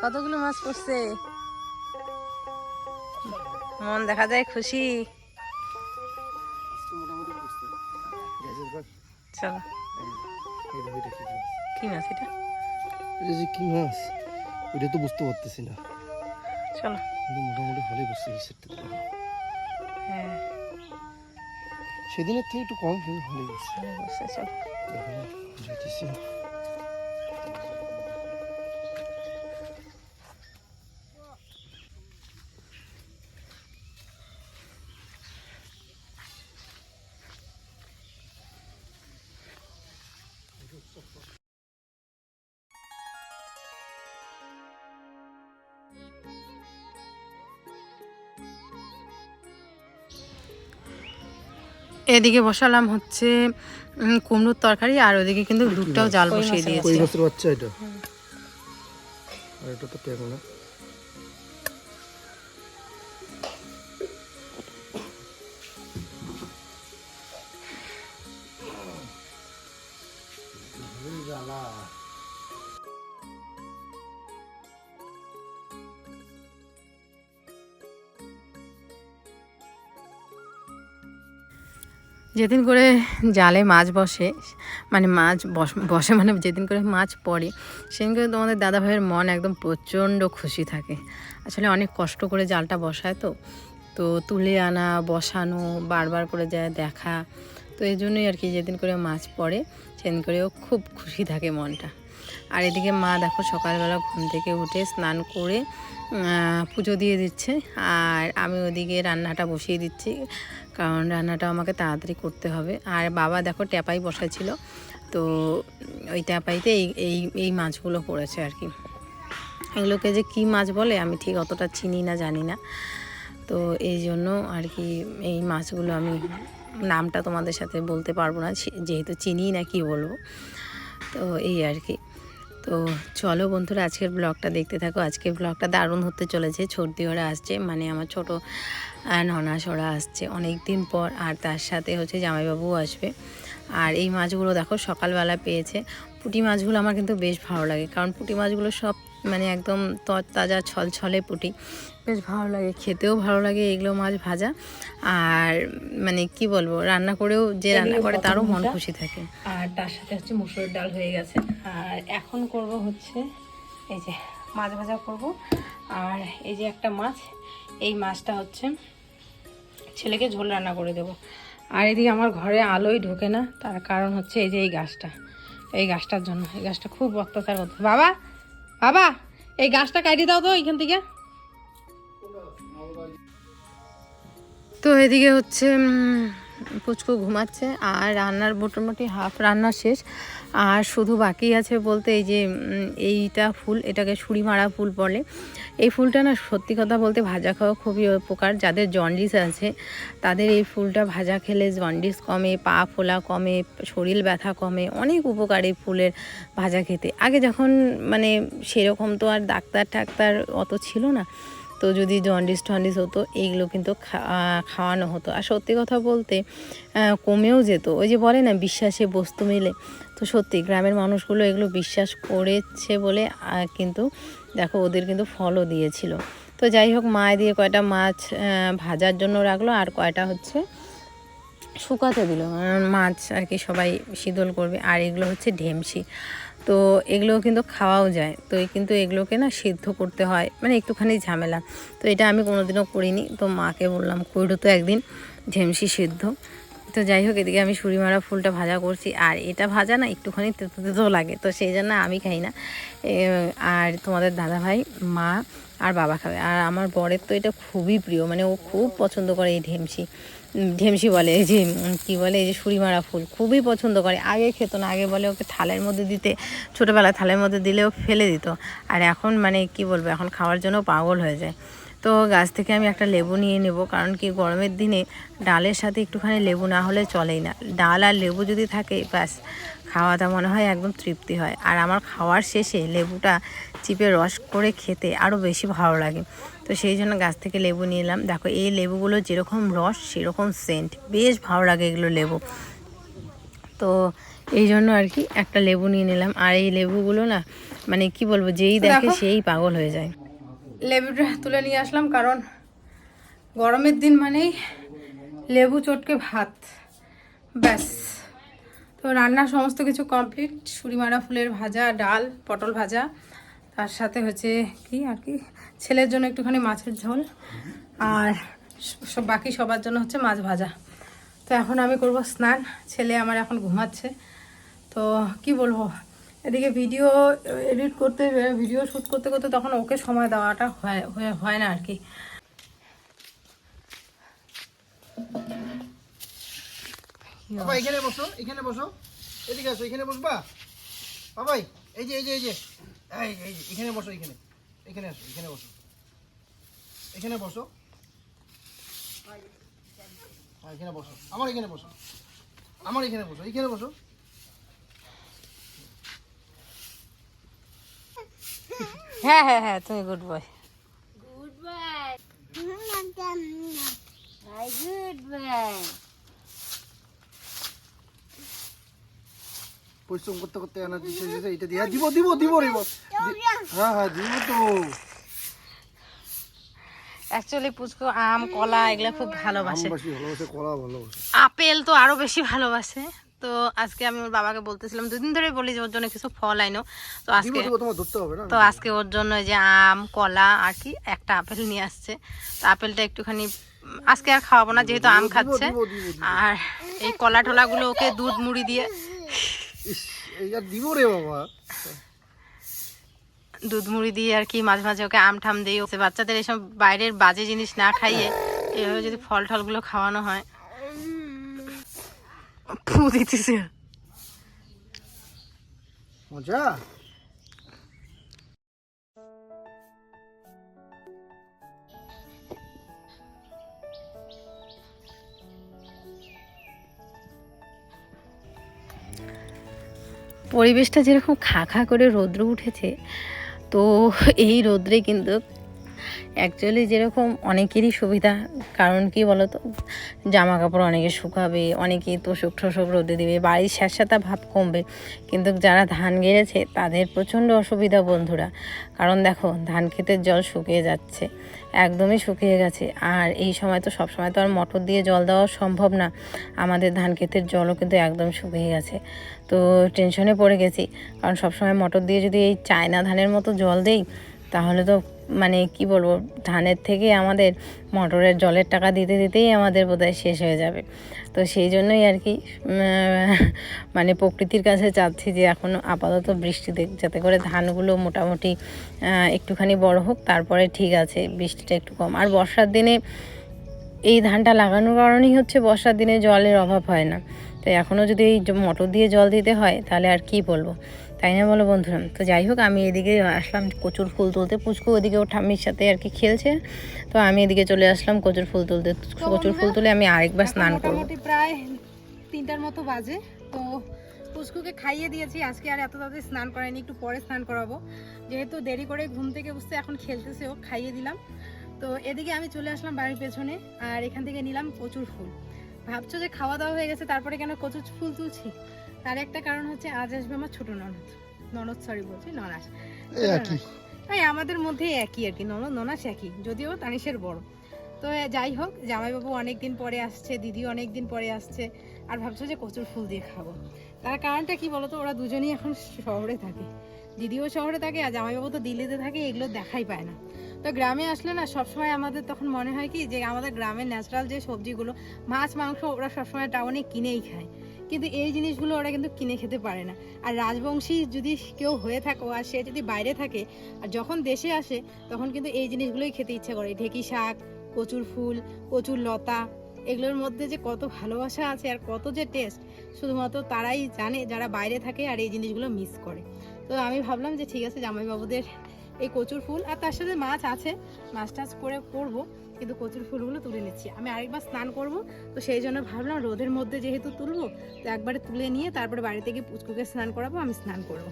কতগুলো মাছ পড়ছে? মন দেখা যায় খুশি। বুঝতে চলো কি মাছ কি মাছ এটা? যে কি মাছ? ওইটা তো বুঝতে পারতেছি না। চলো। মোটামুটি ভালোই বুঝতে হ্যাঁ। সেদিনের থেকে একটু কম কিন্তু ভালোই বুঝছে চলো। এদিকে বসালাম হচ্ছে কুমড়োর তরকারি আর ওদিকে কিন্তু দুধটাও জাল বসিয়ে দিয়েছি। বাচ্চা? এটা? আর এটা তো যেদিন করে জালে মাছ বসে মানে মাছ বস- মানে যেদিন করে মাছ পড়ে, সেদিন করে তোমাদের দাদা ভাইয়ের মন একদম প্রচণ্ড খুশি থাকে। আসলে অনেক কষ্ট করে জালটা বসায় তো তো তুলে আনা, বসানো, বারবার করে যায় দেখা, তো এই জন্যই আর কি যেদিন করে মাছ পড়ে, সেদিন করেও খুব খুশি থাকে মনটা। আর এদিকে মা দেখো সকালবেলা ঘুম থেকে উঠে স্নান করে পুজো দিয়ে দিচ্ছে। আর আমি ওদিকে রান্নাটা বসিয়ে দিচ্ছি, কারণ রান্নাটা আমাকে তাড়াতাড়ি করতে হবে। আর বাবা দেখো ট্যাপাই বসাছিল তো ওই ট্যাপাইতে এই এই এই মাছগুলো পড়েছে আর কি। এগুলোকে যে কী মাছ বলে আমি ঠিক অতটা চিনি না, জানি না। তো এই জন্য আর কি এই মাছগুলো আমি নামটা তোমাদের সাথে বলতে পারব না যেহেতু চিনি না কি বলব। তো এই আর কি। তো চলো বন্ধুরা, আজকের ব্লগটা দেখতে থাকো। আজকের ব্লগটা দারুণ হতে চলেছে। ছর্দি ওরা আসছে মানে আমার ছোট ননাস ওরা আসছে অনেক দিন পর, আর তার সাথে হচ্ছে জামাইবাবুও আসবে। আর এই মাছগুলো দেখো সকালবেলা পেয়েছে। পুঁটি মাছগুলো আমার কিন্তু বেশ ভালো লাগে, কারণ পুঁটি মাছগুলো সব মানে একদম তাজা তরতাজা ছলছলে পুঁটি। বেশ ভালো লাগে খেতেও ভালো লাগে এগুলো মাছ ভাজা। আর মানে কি বলব রান্না করেও যে রান্না করে তারও মন খুশি থাকে। আর তার সাথে হচ্ছে মুসুর ডাল হয়ে গেছে। আর এখন করব হচ্ছে এই যে মাছ ভাজা করব। আর এই যে একটা মাছ এই মাছটা হচ্ছে ছেলেকে ঝোল রান্না করে দেব। আর এদিকে আমার ঘরে আলোই ঢোকে না তার কারণ হচ্ছে এই যে এই গাছটা এই গাছটার জন্য। এই গাছটা খুব অত্যাচার করতে বাবা! বাবা এই গাছটা কাটিয়ে দাও তো এখান থেকে। তো এদিকে হচ্ছে পুচকু ঘুমাচ্ছে আর রান্নার মোটামুটি হাফ রান্না শেষ। আর শুধু বাকি আছে বলতে এই যে এইটা ফুল, এটাকে ছুরি মারা ফুল বলে। এই ফুলটা না সত্যি কথা বলতে ভাজা খাওয়া খুবই উপকার। যাদের জন্ডিস আছে, তাদের এই ফুলটা ভাজা খেলে জন্ডিস কমে, পা ফোলা কমে, শরীর ব্যথা কমে, অনেক উপকার এই ফুলের ভাজা খেতে। আগে যখন মানে সেরকম তো আর ডাক্তার টাক্তার অত ছিল না। তো যদি জন্ডিস টন্ডিস হতো, এইগুলো কিন্তু খাওয়ানো হতো। আর সত্যি কথা বলতে কমেও যেত। ওই যে বলে না, বিশ্বাসে বস্তু মিলে। তো সত্যি, গ্রামের মানুষগুলো এগুলো বিশ্বাস করেছে বলে কিন্তু দেখো, ওদের কিন্তু ফলও দিয়েছিল। তো যাই হোক, মায় দিয়ে কয়টা মাছ ভাজার জন্য রাখল, আর কয়টা হচ্ছে শুকাতে দিল। মাছ আর কি সবাই শীতল করবে। আর এগুলো হচ্ছে ঢেমসি। তো এগুলো কিন্তু খাওয়াও যায়। তো কিন্তু এগুলোকে না সিদ্ধ করতে হয় মানে একটুখানি ঝামেলা। তো এটা আমি কোনোদিনও করিনি। তো মাকে বললাম, কইরো তো একদিন ঢেমসি সিদ্ধ। তো যাই হোক, এদিকে আমি সুরিমারা ফুলটা ভাজা করছি। আর এটা ভাজা না একটুখানি তেতো তেতো লাগে, তো সেই জন্য আমি খাই না। আর তোমাদের দাদা ভাই মা আর বাবা খাবে। আর আমার বরের তো এটা খুবই প্রিয় মানে ও খুব পছন্দ করে এই ঢেমসি ঢেমসি বলে, এই যে কী বলে, এই যে সুরিমারা ফুল খুবই পছন্দ করে। আগে খেত না, আগে বলে ওকে থালের মধ্যে দিতে, ছোটোবেলায় থালের মধ্যে দিলেও ফেলে দিত। আর এখন মানে কি বলব, এখন খাওয়ার জন্য পাগল হয়ে যায়। তো গাছ থেকে আমি একটা লেবু নিয়ে নেব কারণ কি গরমের দিনে ডালের সাথে একটুখানি লেবু না হলে চলেই না। ডাল আর লেবু যদি থাকে ব্যাস খাওয়াটা মনে হয় একদম তৃপ্তি হয়। আর আমার খাওয়ার শেষে লেবুটা চিপে রস করে খেতে আরও বেশি ভালো লাগে। তো সেই জন্য গাছ থেকে লেবু নিয়ে এলাম। দেখো এই লেবুগুলো যেরকম রস সেরকম সেন্ট বেশ ভালো লাগে এগুলো লেবু। তো এই জন্য আর কি একটা লেবু নিয়ে নিলাম। আর এই লেবুগুলো না মানে কি বলব যেই দেখে। সেই পাগল হয়ে যায়। লেবুটা তুলে নিয়ে আসলাম, কারণ গরমের দিন মানেই লেবু চটকে ভাত। ব্যাস। তো রান্নার সমস্ত কিছু কমপ্লিট। সুরিমারা ফুলের ভাজা, ডাল, পটল ভাজা। তার সাথে হচ্ছে কি আর কি? ছেলের জন্য একটুখানি মাছের ঝোল। আর বাকি সবার জন্য হচ্ছে মাছ ভাজা। তো এখন আমি করব স্নান। ছেলে আমার এখন ঘুমাচ্ছে। তো কি বলব? এদিকে ভিডিও এডিট করতে ভিডিও শ্যুট করতে করতে তখন ওকে সময় দেওয়াটা হয়, হয়ে- না আর কি। বসো, এখানে বসো। এদিকে আসো, এখানে এই যে এই যে এই যে এই যে, এখানে বসো, এখানে। এখানে এখানে বসো। এখানে বসো। হ্যাঁ এখানে বসো। আমার এখানে বসো। আমার এখানে বসো এখানে বসো। হ্যাঁ হ্যাঁ হ্যাঁ তুমি good boy Goodbye. Hi, goodbye. পরিশ্রম করতে করতে এনার্জি শেষ হয়েছে এটা দিয়ে দিব দিব দিব রে হ্যাঁ হ্যাঁ দিব তো। অ্যাকচুয়ালি পুচকু আম কলা এগুলো খুব ভালোবাসে। ভালোবাসে কলা ভালোবাসে। আপেল তো আরও বেশি ভালোবাসে। তো আজকে আমি ওর বাবাকে বলতেছিলাম দুদিন ধরে বলি যে ওর জন্য কিছু ফল আইনো। তো আজকে তো আজকে ওর জন্য এই যে আম কলা আর কি একটা আপেল নিয়ে আসছে। তো আপেলটা একটুখানি আজকে আর খাওয়াবো না যেহেতু আম খাচ্ছে। আর এই কলা টলাগুলো ওকে দুধ মুড়ি দিয়ে। দিব রে বাবা। দুধ মুড়ি দিয়ে আর কি মাঝে মাঝে ওকে আম ঠাম দিই। ওকে বাচ্চাদের এসব বাইরের বাজে জিনিস না খাইয়ে এভাবে যদি ফল টলগুলো খাওয়ানো হয়। ফু দিতেছে মজা পরিবেশটা যেরকম খা খা করে রৌদ্র উঠেছে তো এই রৌদ্রে কিন্তু অ্যাকচুয়ালি যেরকম অনেকেরই সুবিধা, কারণ কি বলতো? জামা কাপড় অনেকে শুকাবে, অনেকেই তোষক ঠোষক রোদে দেবে, বাড়ির স্যাঁতস্যাঁতা ভাব কমবে। কিন্তু যারা ধান গেড়েছে, তাদের প্রচণ্ড অসুবিধা বন্ধুরা। কারণ দেখো, ধান ক্ষেতের জল শুকিয়ে যাচ্ছে, একদমই শুকিয়ে গেছে। আর এই সময় তো সব সময় তো আর মোটর দিয়ে জল দেওয়া সম্ভব না। আমাদের ধান ক্ষেতের জলও কিন্তু একদম শুকিয়ে গেছে। তো টেনশনে পড়ে গেছি। কারণ সবসময় মোটর দিয়ে যদি এই চায়না ধানের মতো জল দেই, তাহলে তো মানে কি বলব, ধানের থেকে আমাদের মোটরের জলের টাকা দিতে দিতেই আমাদের বোধহয় শেষ হয়ে যাবে। তো সেই জন্যই আর কি মানে প্রকৃতির কাছে চাচ্ছি যে এখন আপাতত বৃষ্টি দেখ যাতে করে ধানগুলো মোটামুটি একটুখানি বড় হোক, তারপরে ঠিক আছে, বৃষ্টিটা একটু কম। আর বর্ষার দিনে এই ধানটা লাগানোর কারণেই হচ্ছে বর্ষার দিনে জলের অভাব হয় না। তো এখনও যদি এই মোটর দিয়ে জল দিতে হয়, তাহলে আর কি বলব? তাই না বলো বন্ধুরা? তো যাই হোক আমি এদিকে আসলাম কচুর ফুল তুলতে। পুচকু ওদিকে ওর ঠাম্মির সাথে আর কি খেলছে। তো আমি এদিকে চলে আসলাম কচুর ফুল তুলতে। কচুর ফুল তুলে আমি আরেকবার স্নান করব। প্রায় তিনটার মতো বাজে। তো পুষ্কুকে খাইয়ে দিয়েছি। আজকে আর এত তাড়াতাড়ি স্নান করাইনি একটু পরে স্নান করাবো। যেহেতু দেরি করে ঘুম থেকে বুঝতে এখন খেলতেছে ও খাইয়ে দিলাম। তো এদিকে আমি চলে আসলাম বাড়ির পেছনে আর এখান থেকে নিলাম কচুর ফুল। ভাবছ যে খাওয়া দাওয়া হয়ে গেছে তারপরে কেন কচুর ফুল তুলছি? তার একটা কারণ হচ্ছে আজ আসবে আমার ছোট ননদ। ননদ সরি বলছি ননাস। তাই আমাদের মধ্যে একই আর কি ননদ ননাস একই যদিও তানিশের বড়। তো যাই হোক জামাইবাবু অনেক দিন পরে আসছে দিদি অনেক দিন পরে আসছে আর ভাবছ যে কচুর ফুল দিয়ে খাব। তার কারণটা কি বলতো ওরা দুজনেই এখন শহরে থাকে। দিদিও শহরে থাকে আর জামাইবাবু তো দিল্লিতে থাকে এগুলো দেখাই পায় না। তো গ্রামে আসলে না সবসময় আমাদের তখন মনে হয় কি যে আমাদের গ্রামের ন্যাচারাল যে সবজিগুলো মাছ মাংস ওরা সবসময় টাউনে কিনেই খায়। কিন্তু এই জিনিসগুলো ওরা কিন্তু কিনে খেতে পারে না। আর রাজবংশী যদি কেউ হয়ে থাকো আর সে যদি বাইরে থাকে, আর যখন দেশে আসে, তখন কিন্তু এই জিনিসগুলোই খেতে ইচ্ছে করে। ঢেকি শাক, কচুর ফুল, কচুর লতা, এগুলোর মধ্যে যে কত ভালোবাসা আছে আর কত যে টেস্ট শুধুমাত্র তারাই জানে যারা বাইরে থাকে আর এই জিনিসগুলো মিস করে। তো আমি ভাবলাম যে ঠিক আছে, জামাইবাবুদের এই কচুর ফুল আর তার সাথে মাছ আছে, মাছ টাছ করে করব। কিন্তু কচুর ফুলগুলো তুলে নিচ্ছি। আমি আরেকবার স্নান করব তো সেই জন্য ভাবলাম রোদের মধ্যে যেহেতু তুলবো তো একবারে তুলে নিয়ে তারপরে বাড়িতে গিয়ে পুচকুকে স্নান করাবো আমি স্নান করব।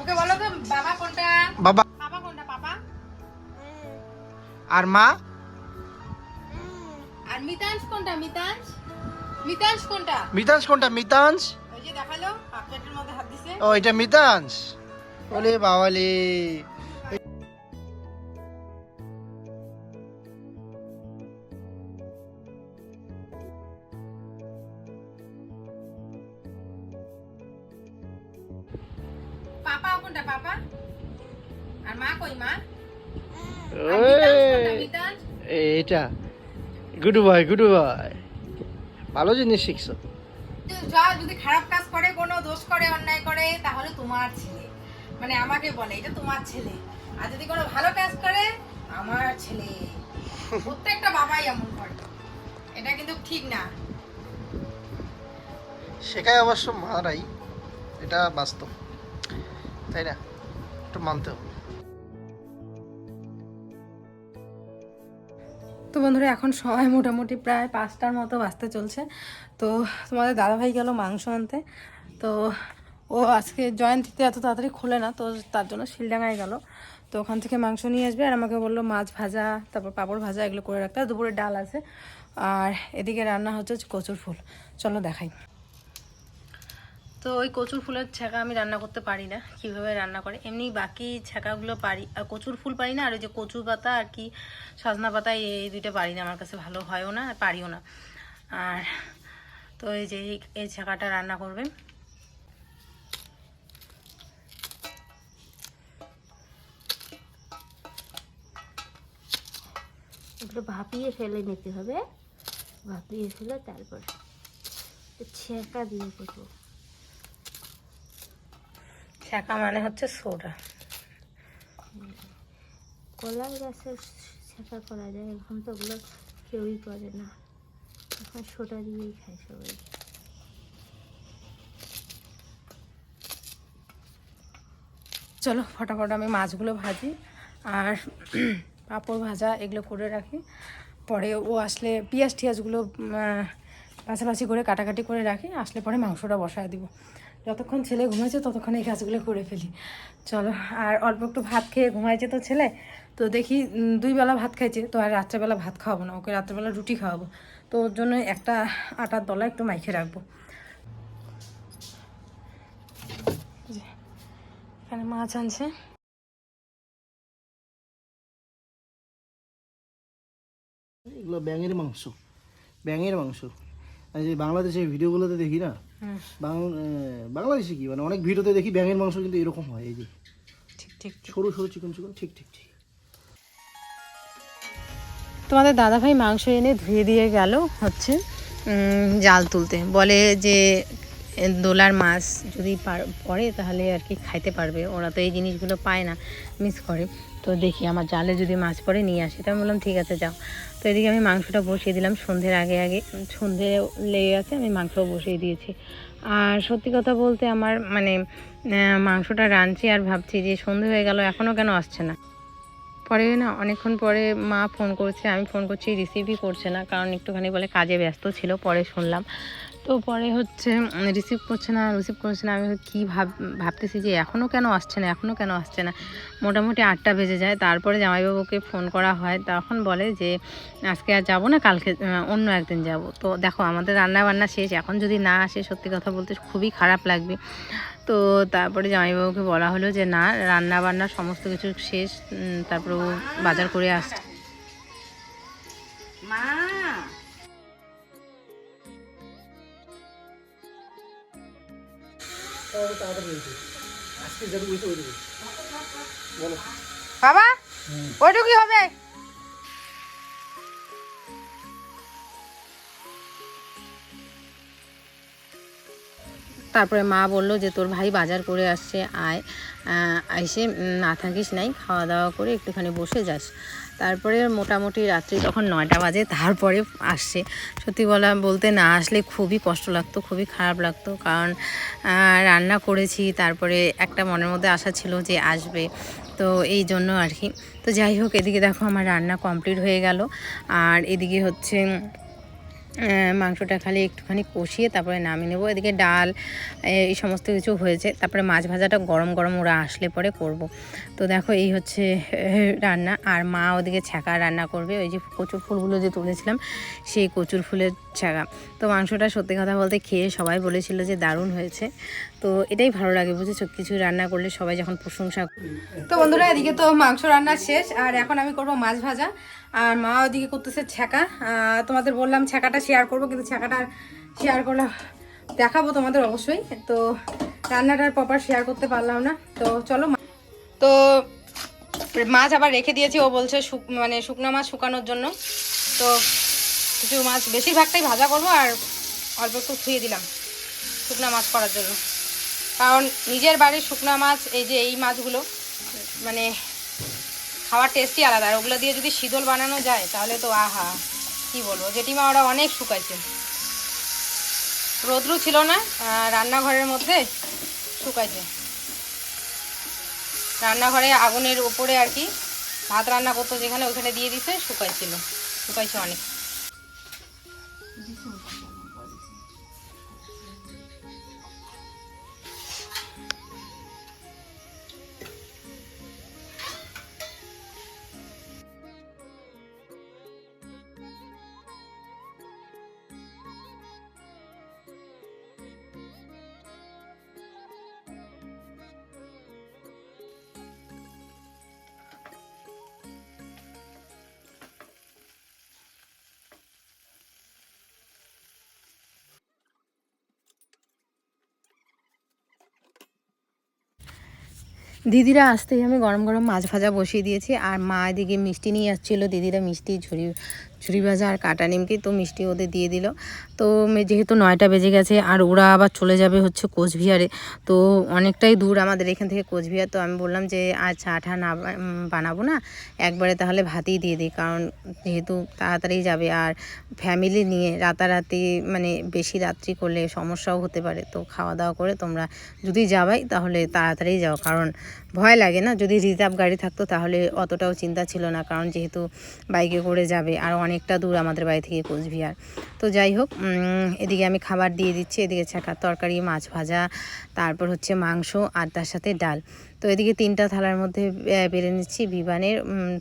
ওকে বলো তো বাবা কোনটা? বাবা। পাপা কোনটা পাপা? আর মা? আর মিতাংশ কোনটা মিতাংশ মিতাংশ কোনটা? মিতাংশ কোনটা? মিতাংশ দেখাল হাফ প্লেটের মধ্যে হাত দিছে। ও এটা মিতাংশ ওলে বাবালে। পাপা কোনটা পাপা? আর মা কই মা? আর মিতাংশ কোনটা? মিতাংশ এটা। Good boy good boy. ভালো জিনিস শিখছো। যা যদি খারাপ কাজ করে, কোনো দোষ করে, অন্যায় করে, তাহলে তোমার ছেলে। মানে আমাকে বলে, এটা তোমার ছেলে। আর যদি কোনো ভালো কাজ করে, আমার ছেলে। প্রত্যেকটা বাবাই এমন করে। এটা কিন্তু ঠিক না। শেখায় অবশ্য মারাই এটা বাস্তব। তাই না? একটু মানতে হবে। তো বন্ধুরা, এখন সবাই মোটামুটি প্রায় পাঁচটার মতো বাঁচতে চলছে। তো তোমাদের দাদাভাই গেল মাংস আনতে। তো ও আজকে জয়ন্তীতে এত তাড়াতাড়ি খোলে না, তো তার জন্য শিলডাঙায় গেল। তো ওখান থেকে মাংস নিয়ে আসবে আর আমাকে বলল মাছ ভাজা, তারপর পাঁপড় ভাজা এগুলো করে রাখতে। দুপুরে ডাল আছে। আর এদিকে রান্না হচ্ছে কচুর ফুল। চলো দেখাই। তো ওই কচুর ফুলের ছ্যাঁকা আমি রান্না করতে পারি না, কীভাবে রান্না করে। এমনি বাকি ছ্যাঁকাগুলো পারি, আর কচুর ফুল পারি না, আর ওই যে কচু পাতা আর কি সজনা পাতা, এই দুইটা পারি না, আমার কাছে ভালো হয়ও না, আর পারিও না। আর তো এই যে এই- এই ছ্যাঁকাটা রান্না করবে এগুলো ভাপিয়ে ফেলে নিতে হবে, ভাপিয়ে ফেলে তারপর ছেঁকা দিয়ে করব। ছ্যাঁকা মানে হচ্ছে সোডা। কলা গাছের ছেঁকা করা যায় এখন তো ওগুলো কেউই করে না। এখন সোটা দিয়েই খায় সবাই। চলো ফটাফট আমি মাছগুলো ভাজি আর পাঁপড় ভাজা এগুলো করে রাখি। পরে ও আসলে পেঁয়াজ টিয়াজগুলো পাশাপাশি করে কাটাকাটি করে রাখি। আসলে পরে মাংসটা বসায় দিব। যতক্ষণ ছেলে ঘুমাইছে ততক্ষণ এই কাজগুলো করে ফেলি। চলো, আর অল্প একটু ভাত খেয়ে ঘুমাইছে তো ছেলে, তো দেখি দুই বেলা ভাত খাইছে, তো আর রাত্রেবেলা ভাত খাওয়াবো না, ওকে রাত্রেবেলা রুটি খাওয়াবো। তো ওর জন্য একটা আটার দলা একটু মাইখে রাখব। এখানে মাছ আনছে। এগুলো ব্যাঙের মাংস ব্যাঙের মাংস। এই যে বাংলাদেশের ভিডিওগুলোতে দেখি না বাংলাদেশে কি? মানে অনেক ভিডিওতে দেখি ব্যাঙের মাংস কিন্তু এরকম হয় এই যে। ঠিক ঠিক সরু সরু চিকন চিকন ঠিক ঠিক ঠিক। তোমাদের দাদা ভাই মাংস এনে ধুয়ে দিয়ে গেল হচ্ছে জাল তুলতে। বলে যে দোলার মাছ যদি পার- পড়ে তাহলে আর কি খাইতে পারবে। ওরা তো এই জিনিসগুলো পায় না মিস করে। তো দেখি আমার জালে যদি মাছ পড়ে নিয়ে আসি। তো আমি বললাম, ঠিক আছে, যাও। তো এদিকে আমি মাংসটা বসিয়ে দিলাম সন্ধ্যের আগে আগে। সন্ধে লেগে গেছে, আমি মাংস বসিয়ে দিয়েছি। আর সত্যি কথা বলতে আমার মানে মাংসটা রাঁধছি আর ভাবছি যে সন্ধে হয়ে গেল এখনও কেন আসছে না। পরে না, অনেকক্ষণ পরে মা ফোন করছে, আমি ফোন করছি রিসিভই করছে না। কারণ একটুখানি বলে কাজে ব্যস্ত ছিল, পরে শুনলাম। তো পরে হচ্ছে রিসিভ করছে না রিসিভ করছে না, আমি কী ভাব, ভাবতেছি যে এখনও কেন আসছে না এখনও কেন আসছে না। মোটামুটি আটটা বেজে যায়, তারপরে জামাইবাবুকে ফোন করা হয়, তখন বলে যে, আজকে আর যাব না, কালকে অন্য একদিন যাব। তো দেখো, আমাদের রান্না বান্না শেষ, এখন যদি না আসে, সত্যি কথা বলতে খুবই খারাপ লাগবে। তো তারপরে জামাইবাবুকে বলা হলো যে, না রান্না বান্না সমস্ত কিছু শেষ তারপরে বাজার করে আসছে। মা! আজকে বাবা ওইটুকি হবে। তারপরে মা বলল যে, তোর ভাই বাজার করে আসছে, আয়। এসে না থাকিস নাই খাওয়া দাওয়া করে একটুখানি বসে যাস। তারপরে মোটামুটি রাত্রি তখন নয়টা বাজে, তারপরে আসছে। সত্যি বলা, বলতে না আসলে খুবই কষ্ট লাগতো, খুবই খারাপ লাগতো। কারণ রান্না করেছি, তারপরে একটা মনের মধ্যে আশা ছিল যে আসবে। তো এই জন্য আর কি। তো যাই হোক, এদিকে দেখো আমার রান্না কমপ্লিট হয়ে গেল। আর এদিকে হচ্ছে মাংসটা খালি একটুখানি কষিয়ে তারপরে নামিয়ে নেব। এদিকে ডাল এই সমস্ত কিছু হয়েছে। তারপরে মাছ ভাজাটা গরম গরম ওরা আসলে পরে করব। তো দেখো এই হচ্ছে রান্না। আর মা ওদিকে ছ্যাঁকা রান্না করবে। ওই যে কচুর ফুলগুলো যে তুলেছিলাম, সেই কচুর ফুলের ছ্যাঁকা তো মাংসটা সত্যি কথা বলতে খেয়ে সবাই বলেছিল যে দারুণ হয়েছে। তো এটাই ভালো লাগে, বুঝেছ? কিছু রান্না করলে সবাই যখন প্রশংসা তো বন্ধুরা, এদিকে তো মাংস রান্না শেষ, আর এখন আমি করব মাছ ভাজা। আর মা ওদিকে করতেছে ছ্যাঁকা। তোমাদের বললাম ছ্যাঁকাটা শেয়ার করব, কিন্তু ছ্যাঁকাটা শেয়ার করলাম দেখাবো তোমাদের অবশ্যই। তো রান্নাটার প্রপার শেয়ার করতে পারলাম না। তো চলো তো মাছ আবার রেখে দিয়েছি, ও বলছে মানে শুকনো মাছ শুকানোর জন্য। তো কিছু মাছ, বেশিরভাগটাই ভাজা করব আর অল্প একটু ধুয়ে দিলাম শুকনা মাছ করার জন্য। কারণ নিজের বাড়ির শুকনো মাছ, এই যে এই মাছগুলো মানে খাওয়ার টেস্টই আলাদা। আর ওগুলো দিয়ে যদি শীতল বানানো যায়, তাহলে তো আহা, কি বলব? জেঠিমা ওরা অনেক শুকাইছে রোদ্রু ছিল না রান্নাঘরের মধ্যে শুকাইছে। রান্নাঘরে আগুনের ওপরে আর কি, ভাত রান্না করতো যেখানে, ওখানে দিয়ে দিছে, শুকাইছিল। শুকাইছে অনেক। দিদিরা আসতেই আমি গরম গরম মাছ ভাজা বসিয়ে দিয়েছি আর মা এদিকে মিষ্টি নিয়ে আসছিল, দিদিরা মিষ্টি ঝুড়ি ঝুড়ি ভাজা আর কাটা নিমকি তো মিষ্টি ওদের দিয়ে দিল। তো যেহেতু নয়টা বেজে গেছে আর ওরা আবার চলে যাবে হচ্ছে কোচবিহারে, তো অনেকটাই দূর আমাদের এখান থেকে কোচবিহার। তো আমি বললাম যে আর চা ঠা না বানাবো না, একবারে তাহলে ভাতই দিয়ে দিই, কারণ যেহেতু তাড়াতাড়ি যাবে আর ফ্যামিলি নিয়ে রাতারাতি মানে বেশি রাত্রি করলে সমস্যাও হতে পারে। তো খাওয়া দাওয়া করে তোমরা যদি যাবাই, তাহলে তাড়াতাড়ি যাও, কারণ ভয় লাগে না। যদি রিজার্ভ গাড়ি থাকতো, তাহলে অতটাও চিন্তা ছিল না, কারণ যেহেতু বাইকে করে যাবে, আর অনেকটা দূর আমাদের বাড়ি থেকে কোচবিহার। তো যাই হোক এদিকে আমি খাবার দিয়ে দিচ্ছি, এদিকে ছাকার তরকারি, মাছ ভাজা, তারপর হচ্ছে মাংস আর তার সাথে ডাল। তো এদিকে তিনটা থালার মধ্যে বেড়ে নিচ্ছি বিবানের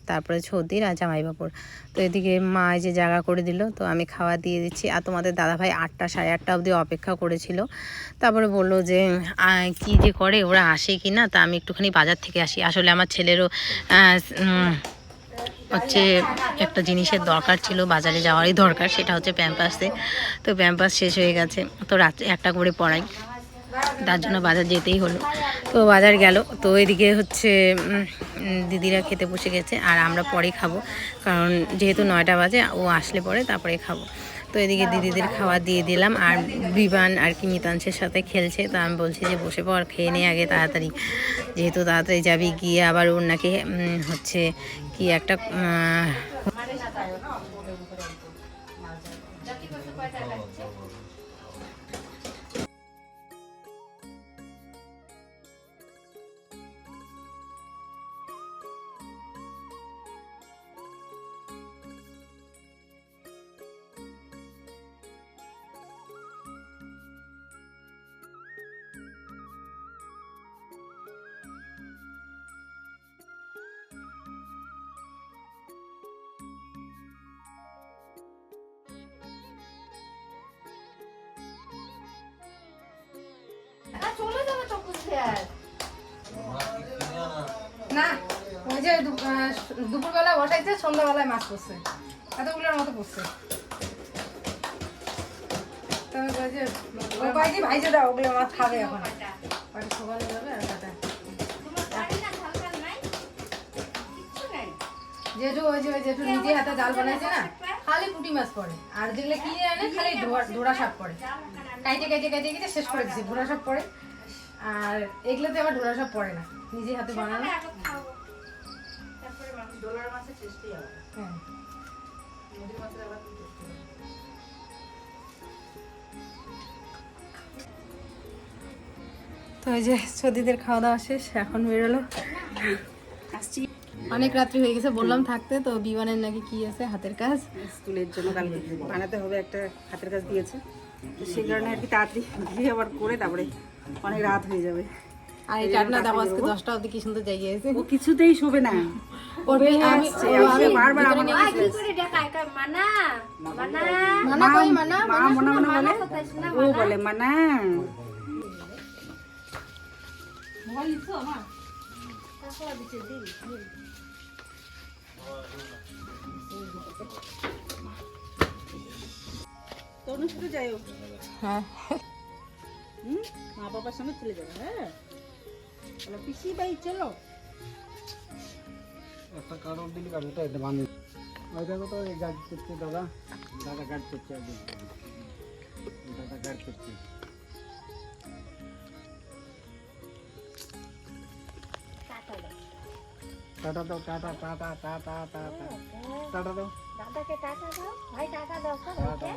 তারপরে ছর্দির আর জামাইবাবুর। তো এদিকে মা যে জায়গা করে দিল, তো আমি খাওয়া দিয়ে দিচ্ছি। আর তোমাদের দাদাভাই আটটা, সাড়ে আটটা অবধি অপেক্ষা করেছিল। তারপরে বলল যে কি যে করে, ওরা আসে কি না তা আমি একটুখানি বাজার থেকে আসি। আসলে আমার ছেলেরও হচ্ছে একটা জিনিসের দরকার ছিল, বাজারে যাওয়ারই দরকার, সেটা হচ্ছে প্যাম্পাসে তো প্যাম্পাস শেষ হয়ে গেছে, তো রাত্রে একটা করে পড়াই। তার জন্য বাজার যেতেই হলো। তো বাজার গেল, তো এদিকে হচ্ছে দিদিরা খেতে বসে গেছে, আর আমরা পরে খাব। কারণ যেহেতু নয়টা বাজে, ও আসলে পরে, তারপরে খাব। তো এদিকে দিদিদের খাওয়া দিয়ে দিলাম আর বিমান আর কি মিতাংশের সাথে খেলছে। তো আমি বলছি যে বসে পর খেয়ে নে আগে তাড়াতাড়ি। যেহেতু তাড়াতাড়ি যাবি গিয়ে আবার ওর নাকি হচ্ছে কি একটা না, ওই যে বসাইছে, সন্ধ্যাবেলায় মাছ পড়ছে। এতগুলোর মতো পড়ছে। ওই যে ওই হাতে জাল না, খালি পুঁটি মাছ পড়ে। আর যেগুলো কিনে আনে, খালি ধোড়া সাপ পড়ে। কাইটে কাইটে কাইটে কেটে শেষ করে দিছে, ধোড়া সাপ পড়ে। আর এগুলোতে আবার ধোড়া সাপ পড়ে না। নিজে হাতে বানানো। হ্যাঁ। তো ওই যে সৌদিদের খাওয়া দাওয়া শেষ এখন বেরোলো। অনেক রাত্রি হয়ে গেছে বললাম থাকতে। তো বিমানের নাকি কি আছে হাতের কাজ? স্কুলের জন্য কালকে বানাতে হবে একটা হাতের কাজ দিয়েছে। তো সেই কারণে আর কি তাড়াতাড়ি দিয়ে আবার করে তারপরে অনেক রাত হয়ে যাবে। আর এই আজকে দশটা অব্দি কি সুন্দর জায়গায় ও কিছুতেই শোবে না। ওর আমি- ও আসছে, আমি বারবার আমার নিয়ে কাছে করে ডাকায় কয় মানা মানা মানা কই মানা? মা মনে মনে বলে ও বলে মানা। তনুর সাথে যাইও হ্যাঁ। হুম? মা বাবার সঙ্গে চলে যাবে হ্যাঁ? বলো পিসি ভাই চলো। একটা কারণ দিলি কারণটা এটা বান্ধে ওই দেখো তো এই গাছ করছে দাদা। দাদা গাছ করছে একদম দাদা গাছ করছে। টাটা দাও। Tata tata tata tata tata. দাও। দাদাকে টাকা দাও। ভাই টাকা দাও টাটা